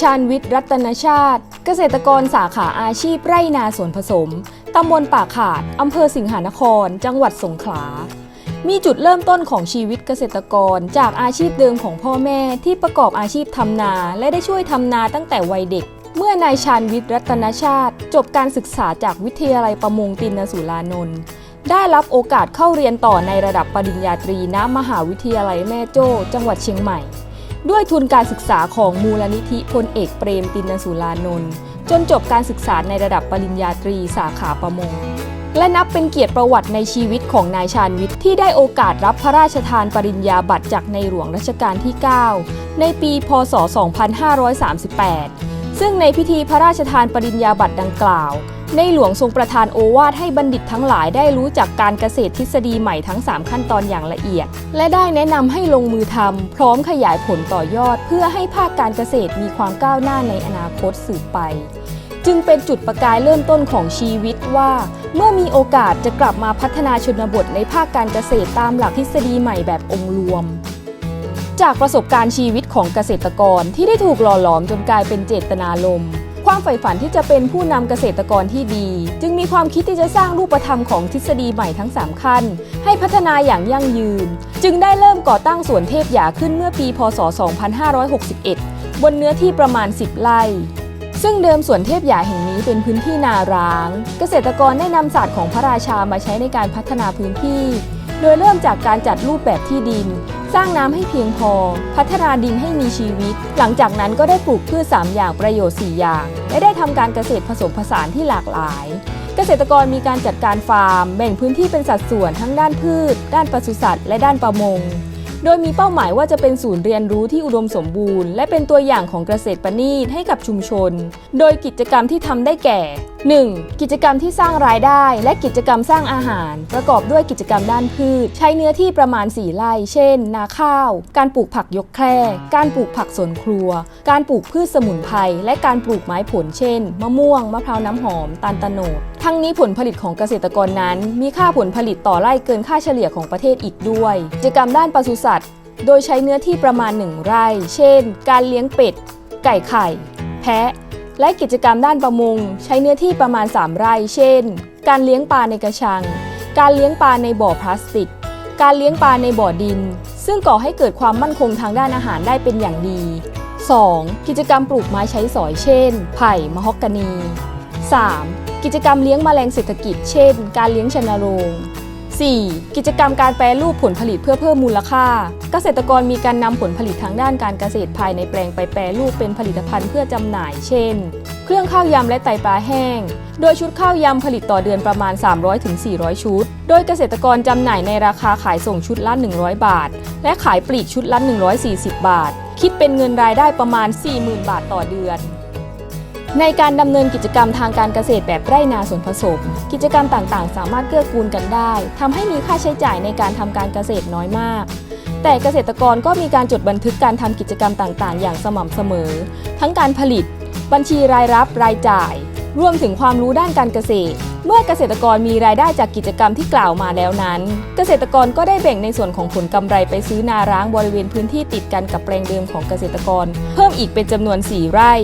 ชาญวิทย์รัตนชาติ เกษตรกรสาขาอาชีพไร่นาสวนผสม ตำบลป่าขาด อำเภอสิงหานคร จังหวัดสงขลา มีจุดเริ่มต้นของชีวิตเกษตรกรจากอาชีพเดิมของพ่อแม่ที่ประกอบอาชีพทำนา และได้ช่วยทำนาตั้งแต่วัยเด็ก เมื่อนายชาญวิทย์รัตนชาติ จบการศึกษาจากวิทยาลัยประมงตินสุรานนท์ได้รับโอกาสเข้าเรียนต่อในระดับปริญญาตรีณมหาวิทยาลัยแม่โจ้ จังหวัดเชียงใหม่ ด้วยทุนการศึกษาของมูลนิธิพลเอกเปรมตินสุรานนท์จนจบการศึกษาในระดับปริญญาตรีสาขาประมง และนับเป็นเกียรติประวัติในชีวิตของนายชาญวิทย์ที่ได้โอกาสรับพระราชทานปริญญาบัตรจากในหลวงรัชกาลที่ 9 ในปี พศ 2538 ซึ่งในพิธีพระราชทานปริญญาบัตรดังกล่าว ในหลวงทรงประทานโอวาทให้บัณฑิตทั้งหลายได้รู้จักการเกษตรทฤษฎีใหม่ทั้ง 3 ขั้นตอนอย่างละเอียด และได้แนะนำให้ลงมือทำพร้อมขยายผลต่อยอด เพื่อให้ภาคการเกษตรมีความก้าวหน้าในอนาคตสืบไป จึงเป็นจุดประกายเริ่มต้นของชีวิตว่า เมื่อมีโอกาสจะกลับมาพัฒนาชนบทในภาคการเกษตรตามหลักทฤษฎีใหม่แบบองค์รวมจากประสบการณ์ชีวิตของเกษตรกรที่ได้ถูกหล่อหลอมจนกลายเป็นเจตนารมณ์ ความใฝ่ฝันที่จะเป็นผู้นำเกษตรกรที่ดี จึงมีความคิดที่จะสร้างรูปธรรมของทฤษฎีใหม่ทั้ง 3 ขั้น ให้พัฒนาอย่างยั่งยืน จึงได้เริ่มก่อตั้งสวนเทพหยาขึ้นเมื่อปี พศ 2561 บนเนื้อที่ประมาณ 10 ไร่ซึ่งเดิมสวนเทพหยาแห่งนี้เป็นพื้นที่นาร้าง เกษตรกรได้นำศาสตร์ของพระราชามาใช้ในการพัฒนาพื้นที่ โดยเริ่มจากการจัดรูปแบบที่ดิน สร้างน้ำให้เพียงพอ พัฒนาดินให้มีชีวิต หลังจากนั้นก็ได้ปลูกพืช3อย่างประโยชน์ 4 อย่าง และได้ทำการเกษตรผสมผสานที่หลากหลาย เกษตรกรมีการจัดการฟาร์ม แบ่งพื้นที่เป็นสัดส่วนทั้งด้านพืช ด้านปศุสัตว์ และด้านประมงโดยมีเป้าหมายว่าจะเป็นศูนย์เรียนรู้ที่อุดมสมบูรณ์ และเป็นตัวอย่างของเกษตรประณีตให้กับชุมชน โดยกิจกรรมที่ทำได้แก่ 1. กิจกรรมที่สร้างรายได้ และกิจกรรมสร้างอาหาร ประกอบด้วยกิจกรรมด้านพืช ใช้เนื้อที่ประมาณ 4ไร่เช่น นาข้าว การปลูกผักยกแคร่การปลูกผักสวนครัว การปลูกพืชสมุนไพรและการปลูกไม้ผลเช่น มะม่วง มะพร้าวน้ำหอม ตาลตะโนดทั้งนี้ผลผลิตของเกษตรกรนั้น มีค่าผลผลิตต่อไร่เกินค่าเฉลี่ยของประเทศอีกด้วย กิจกรรมด้านปศุสัตว์ โดยใช้เนื้อที่ประมาณ 1 ไร่ เช่น การเลี้ยงเป็ด ไก่ไข่ แพะ และกิจกรรมด้านประมง ใช้เนื้อที่ประมาณ 3 ไร่ เช่น การเลี้ยงปลาในกระชัง การเลี้ยงปลาในบ่อพลาสติก การเลี้ยงปลาในบ่อดิน ซึ่งก่อให้เกิดความมั่นคงทางด้านอาหารได้เป็นอย่างดี 2. กิจกรรมปลูกไม้ใช้สอยเช่น ไผ่มะฮอกกานี 3. กิจกรรมเลี้ยงแมลงเศรษฐกิจ เช่น การเลี้ยงชนโรง 4. กิจกรรมการแปรรูปผลผลิตเพื่อเพิ่มมูลค่า เกษตรกรมีการนำผลผลิตทางด้านการเกษตรภายในแปลงไปแปรรูปเป็นผลิตภัณฑ์เพื่อจำหน่าย เช่น เครื่องข้าวยำและไตปลาแห้ง โดยชุดข้าวยำผลิตต่อเดือนประมาณ 300-400 ชุด โดยเกษตรกรจำหน่ายในราคาขายส่งชุดละ 100 บาท และขายปลีกชุดละ 140 บาท คิดเป็นเงินรายได้ประมาณ 40,000 บาทต่อเดือน ในการดำเนินกิจกรรมทางการเกษตรแบบไร่นาสวนผสม กิจกรรมต่างๆ สามารถเกื้อกูลกันได้ทำให้มีค่าใช้จ่ายในการทำการเกษตรน้อยมาก แต่เกษตรกรก็มีการจดบันทึกการทำกิจกรรมต่างๆ อย่างสม่ำเสมอ ทั้งการผลิต บัญชีรายรับรายจ่าย รวมถึงความรู้ด้านการเกษตร เมื่อเกษตรกรมีรายได้จากกิจกรรมที่กล่าวมาแล้วนั้น เกษตรกรก็ได้แบ่งในส่วนของผลกำไรไปซื้อนาร้างบริเวณพื้นที่ติดกันกับแปลงเดิมของเกษตรกร เพิ่มอีกเป็นจำนวน 4 ไร่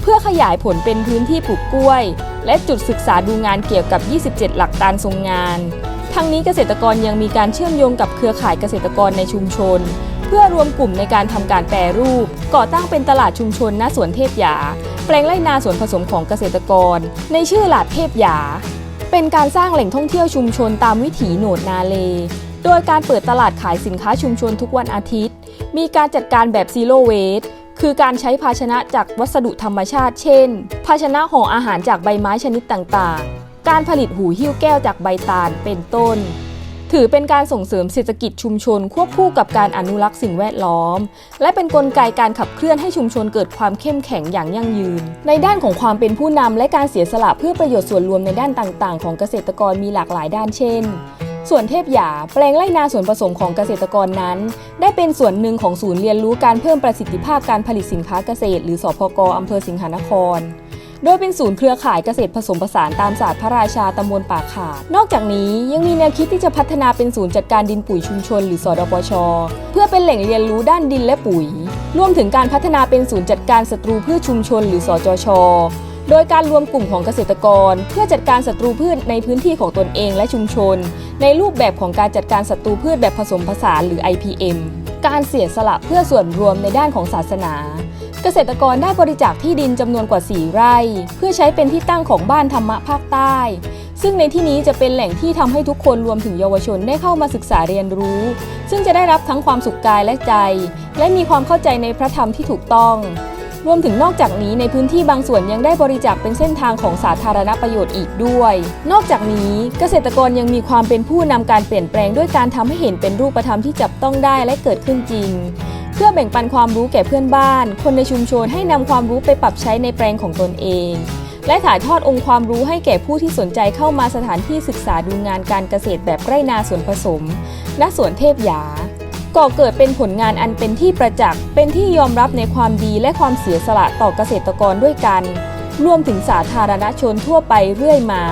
เพื่อขยายผลเป็นพื้นที่ปลูกกล้วย และจุดศึกษาดูงานเกี่ยวกับ 27 หลักการทรงงาน ทั้งนี้เกษตรกรยังมีการเชื่อมโยงกับเครือข่ายเกษตรกรในชุมชน เพื่อรวมกลุ่มในการทำการแปรรูป ก่อตั้งเป็นตลาดชุมชนณสวนเทพยา แปลงไร่นาสวนผสมของเกษตรกร ในชื่อหลาดเทพยา เป็นการสร้างแหล่งท่องเที่ยวชุมชนตามวิถีโหนดนาเล โดยการเปิดตลาดขายสินค้าชุมชนทุกวันอาทิตย์ มีการจัดการแบบซีโร่เวส คือการใช้ภาชนะจากวัสดุธรรมชาติ เช่น ภาชนะห่ออาหารจากใบไม้ชนิดต่างๆ การผลิตหูหิ้วแก้วจากใบตาลเป็นต้น ถือเป็นการส่งเสริมเศรษฐกิจชุมชนควบคู่กับการอนุรักษ์สิ่งแวดล้อม และเป็นนกลไกการขับเคลื่อนให้ชุมชนเกิดความเข้มแข็งอย่างยั่งยืน ในด้านของความเป็นผู้นำและการเสียสละเพื่อประโยชน์ส่วนรวมในด้านต่างๆ ของเกษตรกรมีหลากหลายด้านเช่น ส่วนเทพหยาแปลงไร่นาส่วนผสมของเกษตรกรนั้น ได้เป็นส่วนหนึ่งของศูนย์เรียนรู้การเพิ่มประสิทธิภาพการผลิตสินค้าเกษตร หรือสพกอำเภอสิงหานครโดยเป็นศูนย์เครือข่ายเกษตรผสมผสานตามศาสตร์พระราชาตำบลป่าขาด นอกจากนี้ยังมีแนวคิดที่จะพัฒนาเป็นศูนย์จัดการดินปุ๋ยชุมชน หรือสอดปช เพื่อเป็นแหล่งเรียนรู้ด้านดินและปุ๋ย รวมถึงการพัฒนาเป็นศูนย์จัดการศัตรูพืชชุมชน หรือสจช โดยการรวมกลุ่มของเกษตรกร เพื่อจัดการศัตรูพืชในพื้นที่ของตนเองและชุมชน ในรูปแบบของการจัดการศัตรูพืชแบบผสมผสานหรือ IPM การเสียสละเพื่อส่วนรวมในด้านของศาสนา เกษตรกรได้บริจาคที่ดินจำนวนกว่า 4 ไร่ เพื่อใช้เป็นที่ตั้งของบ้านธรรมะภาคใต้ซึ่งในที่นี้จะเป็นแหล่งที่ทำให้ทุกคนรวมถึงเยาวชนได้เข้ามาศึกษาเรียนรู้ ซึ่งจะได้รับทั้งความสุขกายและใจ และมีความเข้าใจในพระธรรมที่ถูกต้อง รวมถึงนอกจากนี้ในพื้นที่บางส่วนยังได้บริจาคเป็นเส้นทางของสาธารณประโยชน์อีกด้วย นอกจากนี้เกษตรกรยังมีความเป็นผู้นำการเปลี่ยนแปลงด้วยการทำให้เห็นเป็นรูปธรรมที่จับต้องได้และเกิดขึ้นจริง เพื่อแบ่งปันความรู้แก่เพื่อนบ้าน คนในชุมชนให้นำความรู้ไปปรับใช้ในแปลงของตนเอง และถ่ายทอดองค์ความรู้ให้แก่ผู้ที่สนใจเข้ามาสถานที่ศึกษาดูงานการเกษตรแบบไร่นาสวนผสมณสวนเทพยา ก่อเกิดเป็นผลงานอันเป็นที่ประจักษ์ เป็นที่ยอมรับในความดีและความเสียสละต่อเกษตรกรด้วยกัน รวมถึงสาธารณชนทั่วไปเรื่อยมา